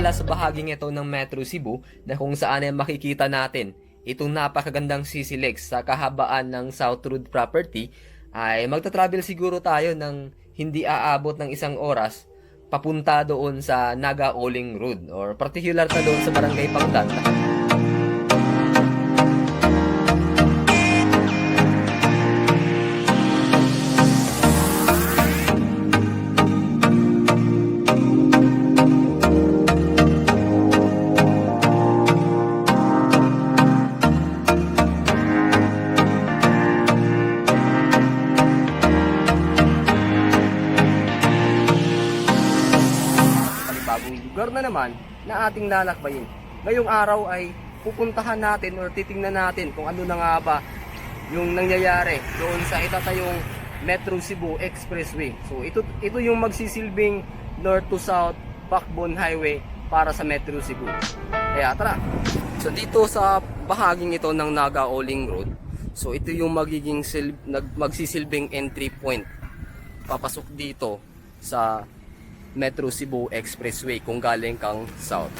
pala sa bahaging ito ng Metro Cebu na kung saan ay makikita natin itong napakagandang Legs sa kahabaan ng South Road property ay magta-travel siguro tayo ng hindi aabot ng isang oras papunta doon sa Naga Oling Road or particular na doon sa Barangay Pangdan. Naman na ating lalakbayin. Ngayong araw ay pupuntahan natin or titingnan natin kung ano na nga ba yung nangyayari doon sa itatayong Metro Cebu Expressway. So ito ito yung magsisilbing north to south backbone highway para sa Metro Cebu. Kaya tara. So dito sa bahaging ito ng Naga Oling Road, so ito yung magiging sil, nag, magsisilbing entry point papasok dito sa Metro Cebu Expressway kung galing kang south.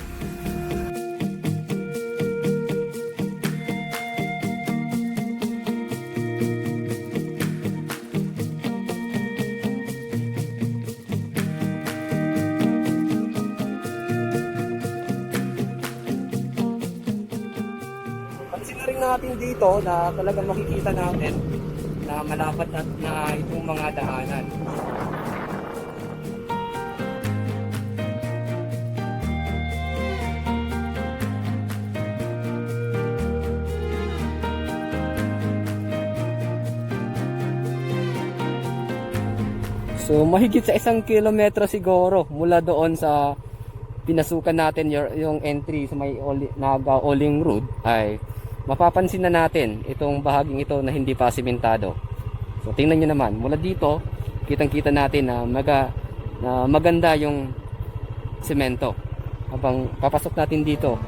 Natin dito na talagang makikita natin na malapad at na itong mga daanan. So mahigit sa isang kilometro siguro mula doon sa pinasukan natin yung entry sa may Naga Oling Road ay mapapansin na natin itong bahaging ito na hindi pa simentado. So tingnan nyo naman, mula dito kitang kita natin na, maga, na maganda yung semento. Habang papasok natin dito,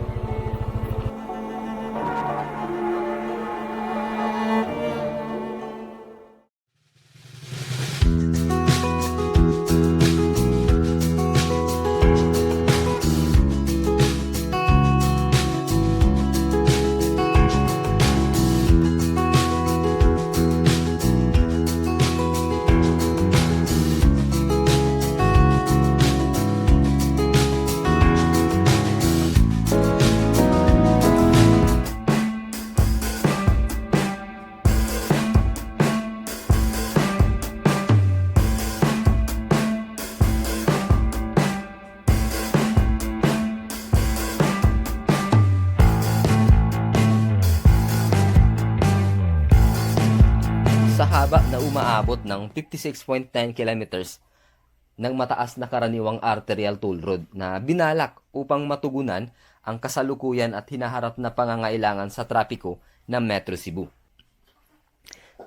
umaabot ng 56.9 kilometers ng mataas na karaniwang arterial toll road na binalak upang matugunan ang kasalukuyan at hinaharap na pangangailangan sa trapiko ng Metro Cebu.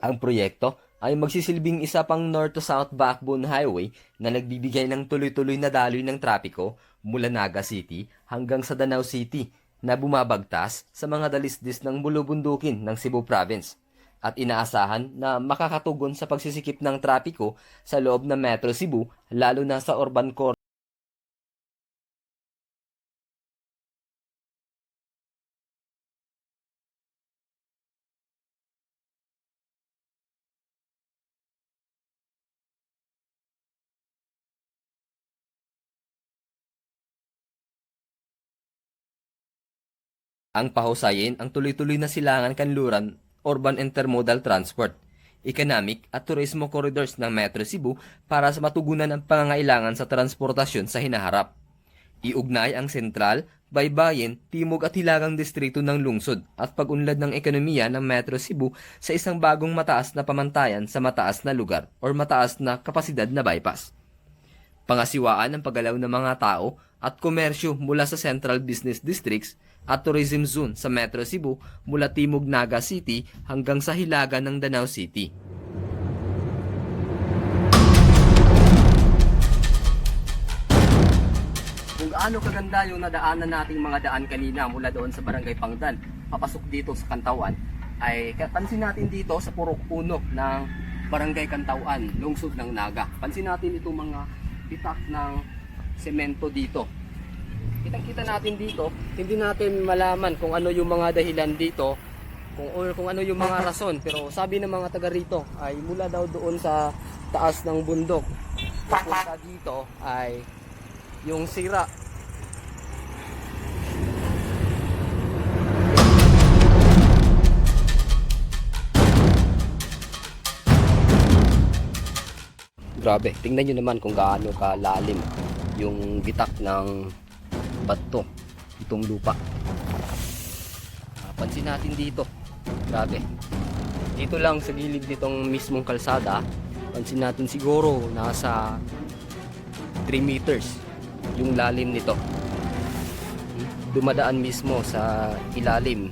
Ang proyekto ay magsisilbing isa pang north to south backbone highway na nagbibigay ng tuloy-tuloy na daloy ng trapiko mula Naga City hanggang sa Danau City na bumabagtas sa mga dalisdis ng bulubundukin ng Cebu Province at inaasahan na makakatugon sa pagsisikip ng trapiko sa loob ng Metro Cebu lalo na sa urban core. Ang pahusayin ang tuloy-tuloy na silangan kanluran urban intermodal transport, economic at turismo corridors ng Metro Cebu para sa matugunan ang pangangailangan sa transportasyon sa hinaharap. Iugnay ang sentral, baybayin, timog at hilagang distrito ng lungsod at pag-unlad ng ekonomiya ng Metro Cebu sa isang bagong mataas na pamantayan sa mataas na lugar or mataas na kapasidad na bypass. Pangasiwaan ang paggalaw ng mga tao at komersyo mula sa Central Business Districts at Tourism Zone sa Metro Cebu mula Timog Naga City hanggang sa hilaga ng Danau City. Kung gaano kaganda yung nadaanan nating mga daan kanina mula doon sa Barangay Pangdan, papasok dito sa Kantawan, ay pansin natin dito sa purok puno ng Barangay Kantawan, lungsod ng Naga. Pansin natin itong mga bitak ng semento dito. Kitang-kita natin dito, hindi natin malaman kung ano yung mga dahilan dito, kung or kung ano yung mga rason. Pero sabi ng mga taga rito ay mula daw doon sa taas ng bundok. Papunta dito ay yung sira Grabe, tingnan nyo naman kung gaano kalalim yung bitak ng bato, itong lupa. Pansin natin dito. Grabe. Dito lang sa gilid nitong mismong kalsada, pansin natin siguro nasa 3 meters yung lalim nito. Dumadaan mismo sa ilalim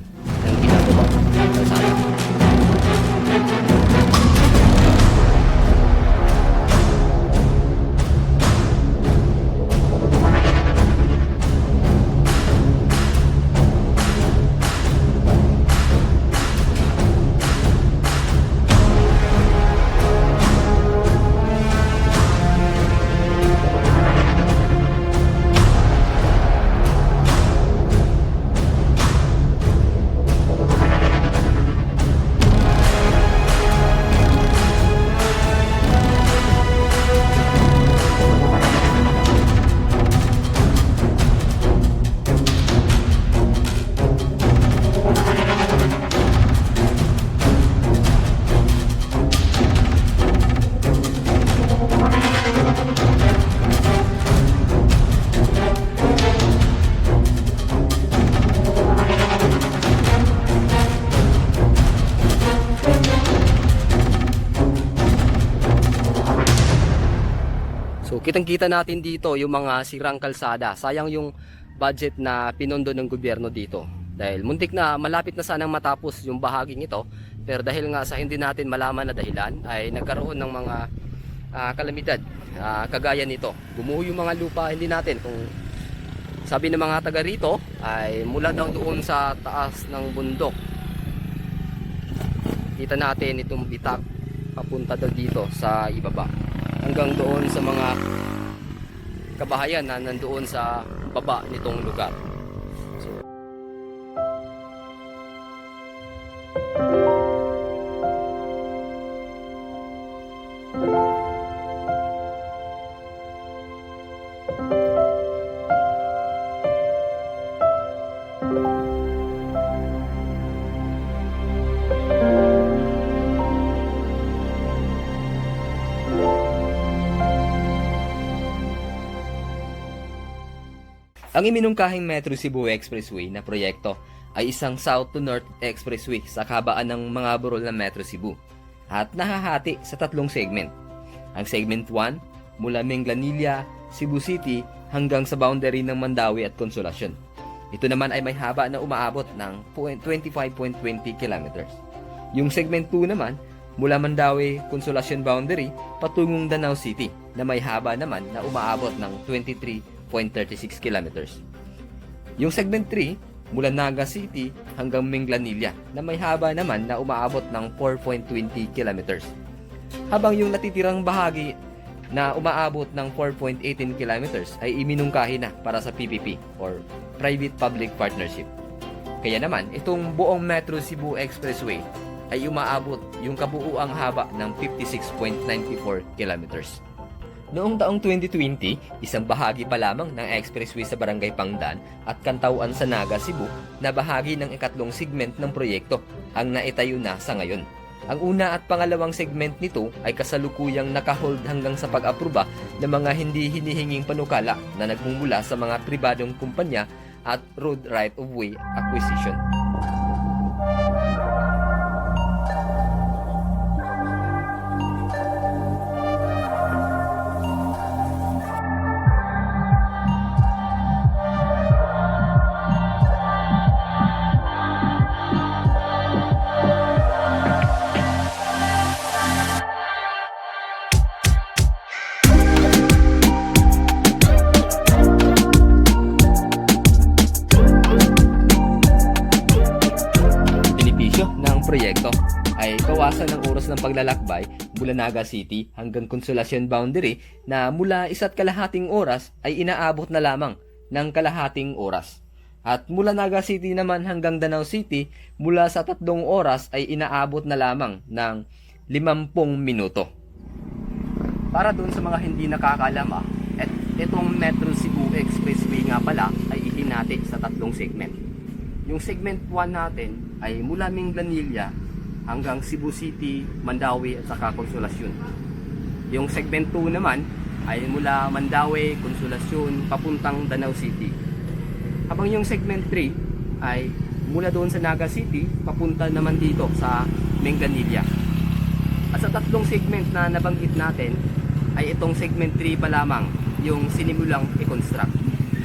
kitang-kita natin dito yung mga sirang kalsada. Sayang yung budget na pinondo ng gobyerno dito. Dahil muntik na malapit na sanang matapos yung bahaging ito. Pero dahil nga sa hindi natin malaman na dahilan ay nagkaroon ng mga ah, kalamidad ah, kagaya nito. Gumuho yung mga lupa hindi natin kung sabi ng mga taga rito ay mula daw doon sa taas ng bundok. Kita natin itong bitak papunta daw dito sa ibaba hanggang doon sa mga kabahayan na nandoon sa baba nitong lugar. So, Ang iminungkahing Metro Cebu Expressway na proyekto ay isang south to north expressway sa kabaan ng mga burol ng Metro Cebu at nahahati sa tatlong segment. Ang segment 1 mula Menglanilla, Cebu City hanggang sa boundary ng Mandawi at Consolacion. Ito naman ay may haba na umaabot ng 25.20 kilometers. Yung segment 2 naman mula Mandawi Consolacion boundary patungong Danau City na may haba naman na umaabot ng 23.36 kilometers. Yung segment 3 mula Naga City hanggang Minglanilla na may haba naman na umaabot ng 4.20 kilometers. Habang yung natitirang bahagi na umaabot ng 4.18 kilometers ay iminungkahi na para sa PPP or Private Public Partnership. Kaya naman, itong buong Metro Cebu Expressway ay umaabot yung kabuuang haba ng 56.94 kilometers. Noong taong 2020, isang bahagi pa lamang ng expressway sa Barangay Pangdan at Kantauan sa Naga, Cebu na bahagi ng ikatlong segment ng proyekto ang naitayo na sa ngayon. Ang una at pangalawang segment nito ay kasalukuyang nakahold hanggang sa pag-aproba ng mga hindi hinihinging panukala na nagmumula sa mga pribadong kumpanya at road right-of-way acquisition. Oras ng paglalakbay mula Naga City hanggang Consolacion Boundary na mula isa't kalahating oras ay inaabot na lamang ng kalahating oras. At mula Naga City naman hanggang Danau City, mula sa tatlong oras ay inaabot na lamang ng 50 minuto. Para doon sa mga hindi nakakaalam ah, et, itong Metro Cebu Expressway nga pala ay ihinati sa tatlong segment. Yung segment 1 natin ay mula Minglanilla hanggang Cebu City, Mandawi at saka Consolacion. Yung segment 2 naman ay mula Mandawi, Consolacion, papuntang Danau City. Habang yung segment 3 ay mula doon sa Naga City, papunta naman dito sa Menganilla. At sa tatlong segment na nabanggit natin, ay itong segment 3 pa lamang yung sinimulang i-construct.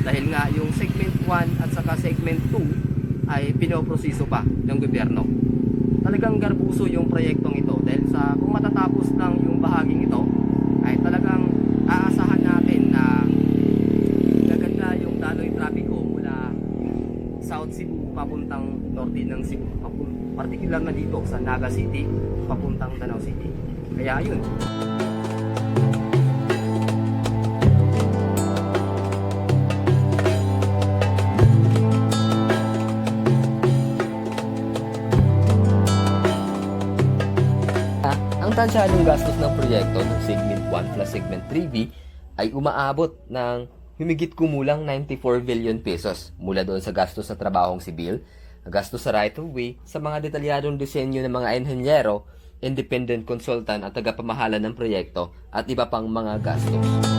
Dahil nga yung segment 1 at saka segment 2 ay pinoproseso pa ng gobyerno. Talagang garbuso yung proyektong ito. Dahil sa kung matatapos lang yung bahaging ito ay talagang aasahan natin na gaganda yung daloy trapiko mula South Cebu papuntang norte ng Cebu. Particular na dito sa Naga City papuntang Danau City. Kaya yun Ah, ang tansyadong gastos ng proyekto ng Segment 1 plus Segment 3B ay umaabot ng humigit kumulang 94 billion pesos mula doon sa gastos sa trabahong sibil, gastos sa right of way, sa mga detalyadong disenyo ng mga enhenyero, independent consultant at tagapamahala ng proyekto at iba pang mga gastos.